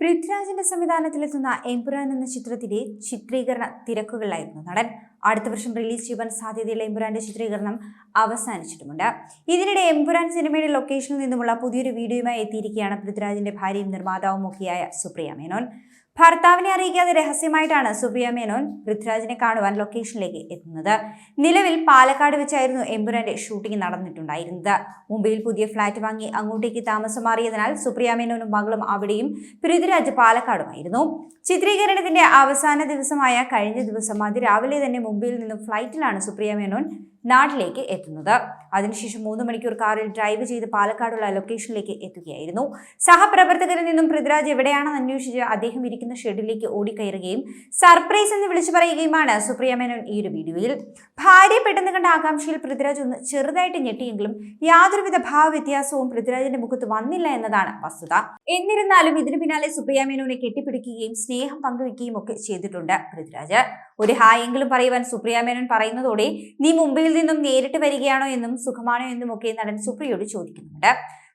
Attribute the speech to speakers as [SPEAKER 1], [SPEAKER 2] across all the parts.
[SPEAKER 1] പൃഥ്വിരാജിന്റെ സംവിധാനത്തിലെത്തുന്ന എംപുരൻ എന്ന ചിത്രത്തിന്റെ ചിത്രീകരണ തിരക്കുകളിലായിരുന്നു നടൻ. അടുത്ത വർഷം റിലീസ് ചെയ്യുവാൻ സാധ്യതയുള്ള എംപുരാന്റെ ചിത്രീകരണം അവസാനിച്ചിട്ടുമുണ്ട്. ഇതിനിടെ എംപുരാൻ സിനിമയുടെ ലൊക്കേഷനിൽ നിന്നുമുള്ള പുതിയൊരു വീഡിയോയുമായി എത്തിയിരിക്കുകയാണ് പൃഥ്വിരാജിന്റെ ഭാര്യയും നിർമ്മാതാവും ഒക്കെയായ സുപ്രിയ മേനോൻ. ഭർത്താവിനെ അറിയിക്കാതെ രഹസ്യമായിട്ടാണ് സുപ്രിയ മേനോൻ പൃഥ്വിരാജിനെ കാണുവാൻ ലൊക്കേഷനിലേക്ക് എത്തുന്നത്. നിലവിൽ പാലക്കാട് വെച്ചായിരുന്നു എമ്പുരാന്റെ ഷൂട്ടിംഗ് നടന്നിട്ടുണ്ടായിരുന്നത്. മുംബൈയിൽ പുതിയ ഫ്ളാറ്റ് വാങ്ങി അങ്ങോട്ടേക്ക് താമസം മാറിയതിനാൽ സുപ്രിയ മേനോനും മകളും അവിടെയും പൃഥ്വിരാജ് പാലക്കാടുമായിരുന്നു. ചിത്രീകരണത്തിന്റെ അവസാന ദിവസമായ കഴിഞ്ഞ ദിവസം അതിരാവിലെ തന്നെ മുംബൈയിൽ നിന്നും ഫ്ലൈറ്റിലാണ് സുപ്രിയ മേനോൻ നാട്ടിലേക്ക് എത്തുന്നത്. അതിനുശേഷം മൂന്ന് മണിക്കൂർ കാറിൽ ഡ്രൈവ് ചെയ്ത് പാലക്കാടുള്ള ലൊക്കേഷനിലേക്ക് എത്തുകയായിരുന്നു. സഹപ്രവർത്തകരിൽ നിന്നും പൃഥ്വിരാജ് എവിടെയാണെന്ന് അന്വേഷിച്ച് അദ്ദേഹം ഇരിക്കുന്ന ഷെഡിലേക്ക് ഓടിക്കയറുകയും സർപ്രൈസ് എന്ന് വിളിച്ചു പറയുകയുമാണ് സുപ്രിയ മേനോൻ ഈ ഒരു വീഡിയോയിൽ. ഭാര്യ പെട്ടെന്ന് കണ്ട ആകാംക്ഷയിൽ പൃഥ്വിരാജ് ഒന്ന് ചെറുതായിട്ട് ഞെട്ടിയെങ്കിലും യാതൊരുവിധ ഭാവവ്യത്യാസവും പൃഥ്വിരാജിന്റെ മുഖത്ത് വന്നില്ല എന്നതാണ് വസ്തുത. എന്നിരുന്നാലും ഇതിനു പിന്നാലെ സുപ്രിയ മേനോനെ കെട്ടിപ്പിടിക്കുകയും സ്നേഹം പങ്കുവെക്കുകയും ഒക്കെ ചെയ്തിട്ടുണ്ട് പൃഥ്വിരാജ്. ഒരു ഹായെങ്കിലും പറയുവാൻ സുപ്രിയ മേനോൻ പറയുന്നതോടെ നീ മുംബൈയിൽ നിന്നും നേരിട്ട് വരികയാണോ എന്നും സുഖമാണോ എന്നും ഒക്കെ നടൻ സുപ്രിയോട് ചോദിക്കുന്നുണ്ട്.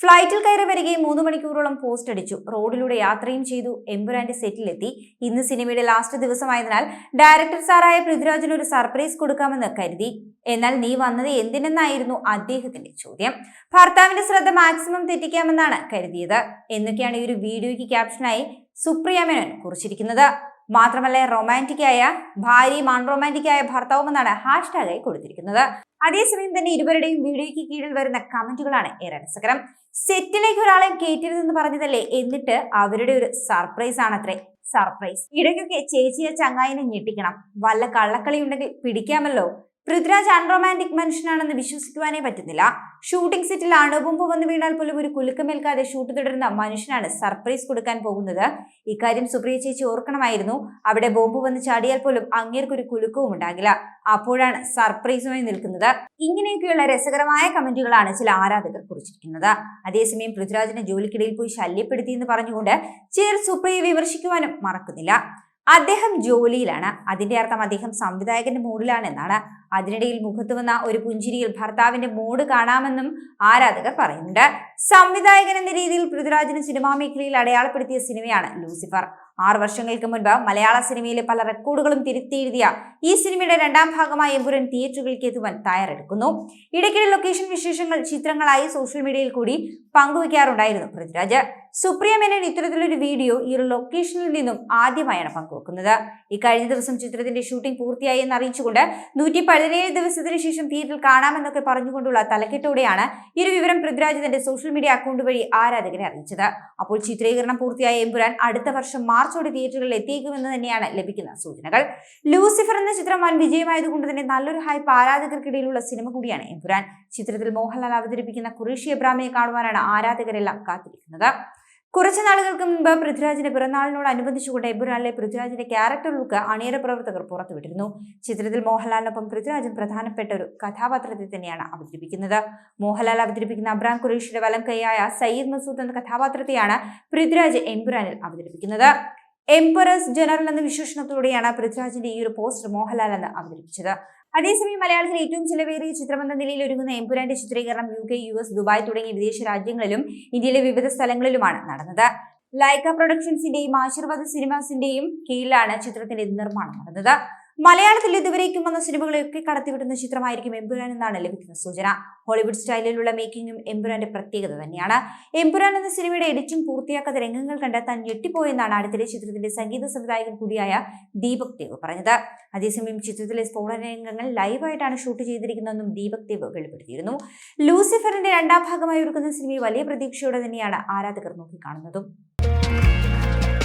[SPEAKER 1] ഫ്ലൈറ്റിൽ കയറി വരികയും മൂന്ന് മണിക്കൂറോളം പോസ്റ്റ് അടിച്ചു. റോഡിലൂടെ യാത്രയും ചെയ്തു. എമ്പുരാന്റെ സെറ്റിലെത്തി ഇന്ന് സിനിമയുടെ ലാസ്റ്റ് ദിവസമായതിനാൽ ഡയറക്ടർ സാറായ പൃഥ്വിരാജിന് ഒരു സർപ്രൈസ് കൊടുക്കാമെന്ന് കരുതി. എന്നാൽ നീ വന്നത് എന്തിനെന്നായിരുന്നു അദ്ദേഹത്തിന്റെ ചോദ്യം. ഭർത്താവിന്റെ ശ്രദ്ധ മാക്സിമം തെറ്റിക്കാമെന്നാണ് കരുതിയത്. എന്നൊക്കെയാണ് ഈ ഒരു വീഡിയോയ്ക്ക് ക്യാപ്ഷനായി സുപ്രിയ മേനോൻ കുറിച്ചിരിക്കുന്നത്. മാത്രമല്ല റൊമാന്റിക്കായ ഭാര്യയും അൺറൊമാന്റിക്കായ ഭർത്താവുമെന്നാണ് ഹാഷ്ടാഗായി കൊടുത്തിരിക്കുന്നത്. അതേസമയം തന്നെ ഇരുവരുടെയും വീഡിയോയ്ക്ക് കീഴിൽ വരുന്ന കമന്റുകളാണ് ഏറെ രസകരം. സെറ്റിലേക്ക് ഒരാളെ കയറ്റരുതെന്ന് പറഞ്ഞതല്ലേ? എന്നിട്ട് അവരുടെ ഒരു സർപ്രൈസ് ആണത്രേ. സർപ്രൈസ് ഇടയ്ക്കൊക്കെ ചേച്ചിയെ ചങ്ങായിനെ ഞെട്ടിക്കണം. വല്ല കള്ളക്കളി ഉണ്ടെങ്കിൽ പിടിക്കാമല്ലോ. പൃഥ്വിരാജ് അൺറൊമാന്റിക് മനുഷ്യനാണെന്ന് വിശ്വസിക്കുവാനേ പറ്റുന്നില്ല. ഷൂട്ടിംഗ് സെറ്റിൽ അണുബോംബ് വന്നു വീണാൽ പോലും ഒരു കുലുക്കമേൽക്കാതെ ഷൂട്ട് തുടരുന്ന മനുഷ്യനാണ് സർപ്രൈസ് കൊടുക്കാൻ പോകുന്നത്. ഇക്കാര്യം സുപ്രിയ ചേച്ചി ഓർക്കണമായിരുന്നു. അവിടെ ബോംബ് വന്ന് ചാടിയാൽ പോലും അങ്ങേർക്കൊരു കുലുക്കവും ഉണ്ടാകില്ല. അപ്പോഴാണ് സർപ്രൈസുമായി നിൽക്കുന്നത്. ഇങ്ങനെയൊക്കെയുള്ള രസകരമായ കമന്റുകളാണ് ചില ആരാധകർ കുറിച്ചിരിക്കുന്നത്. അതേസമയം പൃഥ്വിരാജിനെ ജോലിക്കിടയിൽ പോയി ശല്യപ്പെടുത്തി എന്ന് പറഞ്ഞുകൊണ്ട് ചിലർ സുപ്രിയെ വിമർശിക്കുവാനും മറക്കുന്നില്ല. അദ്ദേഹം ജോലിയിലാണ്. അതിന്റെ അർത്ഥം അദ്ദേഹം സംവിധായകന്റെ മൂഡിലാണെന്നാണ് അതിനിടയിൽ മുഖത്ത് വന്ന ഒരു പുഞ്ചിരിയിൽ ഭർത്താവിന്റെ മൂഡ് കാണാമെന്നും ആരാധകർ പറയുന്നുണ്ട്. സംവിധായകൻ എന്ന രീതിയിൽ പൃഥ്വിരാജിന് സിനിമാ മേഖലയിൽ അടയാളപ്പെടുത്തിയ സിനിമയാണ് ലൂസിഫർ. ആറു വർഷങ്ങൾക്ക് മുൻപ് മലയാള സിനിമയിലെ പല റെക്കോർഡുകളും തിരുത്തിയെഴുതിയ ഈ സിനിമയുടെ രണ്ടാം ഭാഗമായ എമ്പുരൻ തിയേറ്ററുകളിലേക്ക് എത്തുവാൻ തയ്യാറെടുക്കുന്നു. ഇടയ്ക്കിടെ ലൊക്കേഷൻ വിശേഷങ്ങൾ ചിത്രങ്ങളായി സോഷ്യൽ മീഡിയയിൽ കൂടി പങ്കുവയ്ക്കാറുണ്ടായിരുന്നു പൃഥ്വിരാജ്. സുപ്രിയ മേനൻ ഇത്തരത്തിലൊരു വീഡിയോ ഈ ലൊക്കേഷനിൽ നിന്നും ആദ്യമായാണ് പങ്കുവെക്കുന്നത്. ഇക്കഴിഞ്ഞ ദിവസം ചിത്രത്തിന്റെ ഷൂട്ടിംഗ് പൂർത്തിയായി എന്ന് അറിയിച്ചുകൊണ്ട് നൂറ്റി പതിനേഴ് ദിവസത്തിന് ശേഷം തിയേറ്ററിൽ കാണാമെന്നൊക്കെ പറഞ്ഞുകൊണ്ടുള്ള തലക്കെട്ടോടെയാണ് ഈ ഒരു വിവരം പൃഥ്വിരാജ് തന്റെ സോഷ്യൽ മീഡിയ അക്കൗണ്ട് വഴി ആരാധകരെ അറിയിച്ചത്. അപ്പോൾ ചിത്രീകരണം പൂർത്തിയായ എമ്പുരാൻ അടുത്ത വർഷം മാർച്ചോടെ തിയേറ്ററുകളിൽ എത്തിയേക്കുമെന്ന് തന്നെയാണ് ലഭിക്കുന്ന സൂചനകൾ. ലൂസിഫർ എന്ന ചിത്രം വൻ വിജയമായതുകൊണ്ട് തന്നെ നല്ലൊരു ഹൈപ്പ് ആരാധകർക്കിടയിലുള്ള സിനിമ കൂടിയാണ് എമ്പുരാൻ. ചിത്രത്തിൽ മോഹൻലാൽ അവതരിപ്പിക്കുന്ന കുറേഷി എബ്രാമിനെ കാണുവാനാണ് ആരാധകരെല്ലാം കാത്തിരിക്കുന്നത്. കുറച്ച് നാളുകൾക്ക് മുൻപ് പൃഥ്വിരാജിന്റെ പിറന്നാളിനോടനുബന്ധിച്ചുകൊണ്ട് എബുരാനിലെ പൃഥ്വിരാജിന്റെ ക്യാരക്ടർ ലുക്ക് അണിയറ പ്രവർത്തകർ പുറത്തുവിട്ടിരുന്നു. ചിത്രത്തിൽ മോഹൻലാലിനൊപ്പം പൃഥ്വിരാജും പ്രധാനപ്പെട്ട ഒരു കഥാപാത്രത്തെ തന്നെയാണ് അവതരിപ്പിക്കുന്നത്. മോഹൻലാൽ അവതരിപ്പിക്കുന്ന അബ്രാം ഖുറേഷിയുടെ വലം കൈയായ സയ്യിദ് മസൂദ് എന്ന കഥാപാത്രത്തെയാണ് പൃഥ്വിരാജ് എംപുരാനിൽ അവതരിപ്പിക്കുന്നത്. എംപറസ് ജനറൽ എന്ന വിശേഷണത്തോടെയാണ് പൃഥ്വിരാജിന്റെ ഈ ഒരു പോസ്റ്റർ മോഹൻലാൽ എന്ന് അവതരിപ്പിച്ചത്. അതേസമയം മലയാളത്തിൽ ഏറ്റവും ചിലവേറിയ ചിത്രമെന്ന നിലയിൽ ഒരുങ്ങുന്ന എംപുരാന്റെ ചിത്രീകരണം U K U S Dubai തുടങ്ങിയ വിദേശ രാജ്യങ്ങളിലും ഇന്ത്യയിലെ വിവിധ സ്ഥലങ്ങളിലുമാണ് നടന്നത്. ലൈക്ക പ്രൊഡക്ഷൻസിന്റെയും ആശീർവാദ സിനിമാസിന്റെയും കീഴിലാണ് ചിത്രത്തിന്റെ നിർമ്മാണം നടന്നത്. മലയാളത്തിൽ ഇതുവരേക്കും വന്ന സിനിമകളെയൊക്കെ കടത്തിവിടുന്ന ചിത്രമായിരിക്കും എംപുരാൻ എന്നാണ് ലഭിക്കുന്ന സൂചന. ഹോളിവുഡ് സ്റ്റൈലിലുള്ള മേക്കിംഗും എംപുരാന്റെ പ്രത്യേകത തന്നെയാണ്. എംപുരാൻ എന്ന സിനിമയുടെ എഡിറ്റിംഗ് പൂർത്തിയാക്കാത്ത രംഗങ്ങൾ കണ്ട് താൻ ഞെട്ടിപ്പോയെന്നാണ് അടുത്തിടെ ചിത്രത്തിന്റെ സംഗീത സംവിധായകൻ കൂടിയായ ദീപക് ദേവ് പറഞ്ഞത്. അതേസമയം ചിത്രത്തിലെ സ്ഫോടന രംഗങ്ങൾ ലൈവായിട്ടാണ് ഷൂട്ട് ചെയ്തിരിക്കുന്നതെന്നും ദീപക് ദേവ് വെളിപ്പെടുത്തിയിരുന്നു. ലൂസിഫറിന്റെ രണ്ടാം ഭാഗമായി ഒരുക്കുന്ന സിനിമയെ വലിയ പ്രതീക്ഷയോടെ തന്നെയാണ് ആരാധകർ നോക്കിക്കാണുന്നതും.